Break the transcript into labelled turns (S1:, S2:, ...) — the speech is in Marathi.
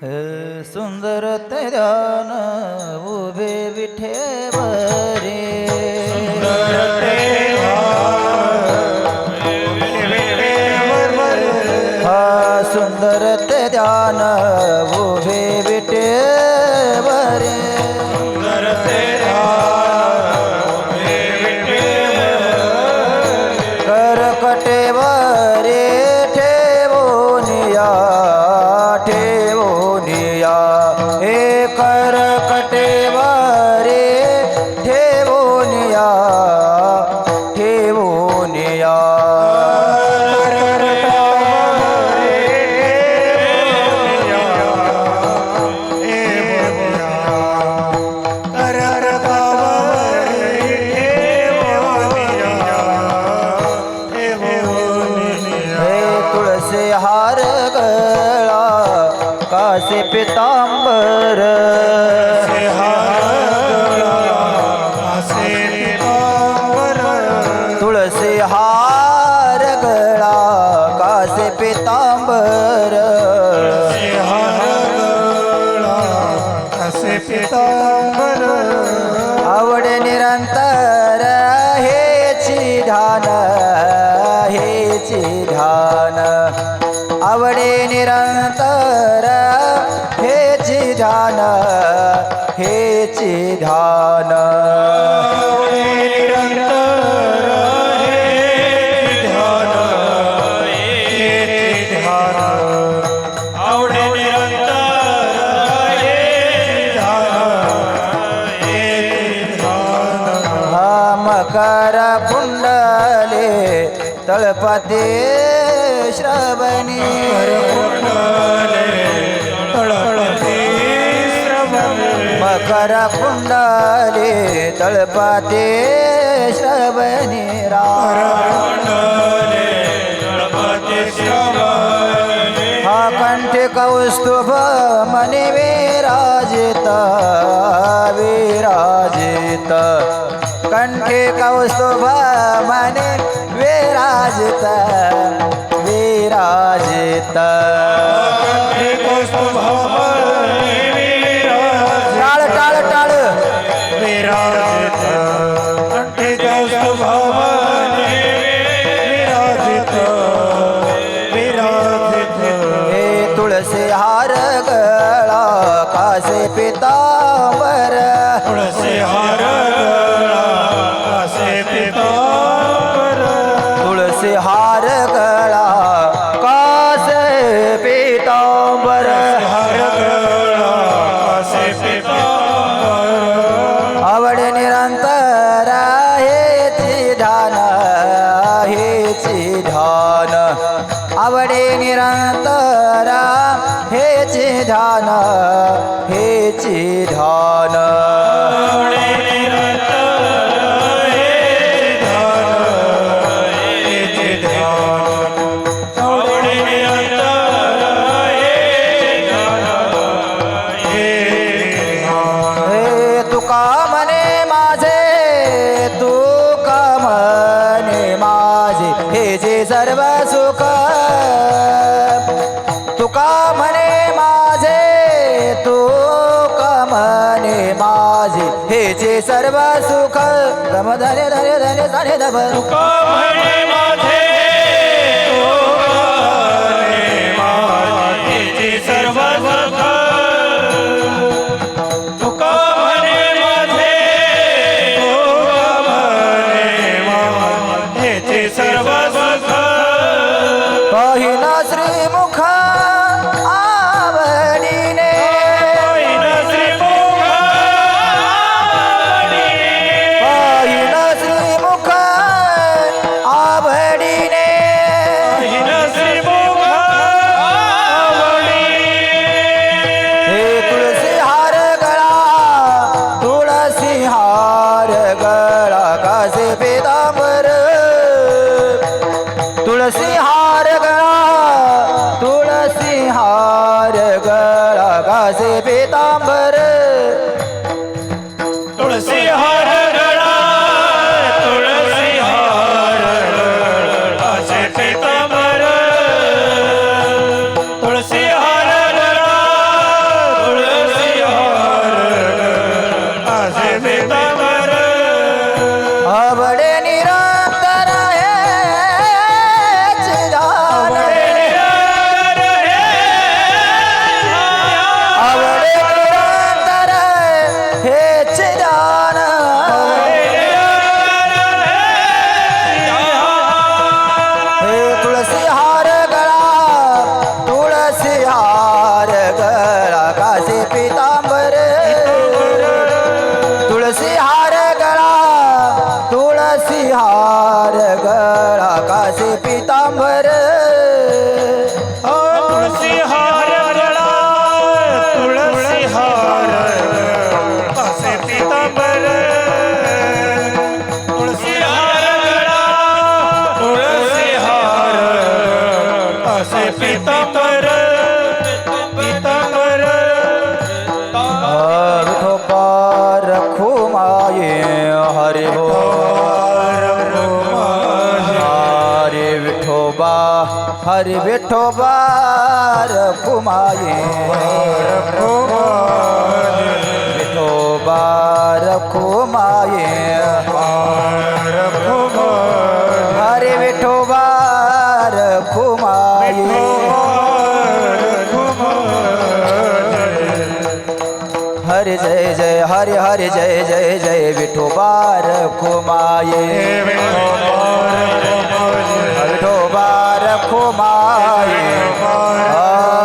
S1: सुंदर ते ध्यान उभे विठेवरे हा सुंदर ते ध्यान उभे विठेवरे पितांबर. आवड निरंतर हेची ध्यान हेची ध्यान. आवडे निरंतर हेची ध्यान हेची ध्यान. तळपते श्रवणी। मकर कुंडले तळपाते श्रवणी हा कंठ कौस्तुभ मने विराजित विराजित कंठे कौस्तुभ मने विराजित विराजित। टाळ टाळ टाळ। हे तुळसी हार गळा कासे पिता ध्यान आवडे निरंतर हेची ध्यान हेची ध्यान सर्व सुख। तुका म्हणे माझे तू म्हणे माझे हे जे सर्व सुख गम धने धने धने धम धब
S2: Give me the से पिता पर पिता पर।
S1: पार रखो माये, हरि हो। विठो बा हरि विठो बार घुमाए माये विठो बा હરે જય જય હરે હરે જય જય જય વિઠોબા રખો માયે વિઠોબા રખો માયે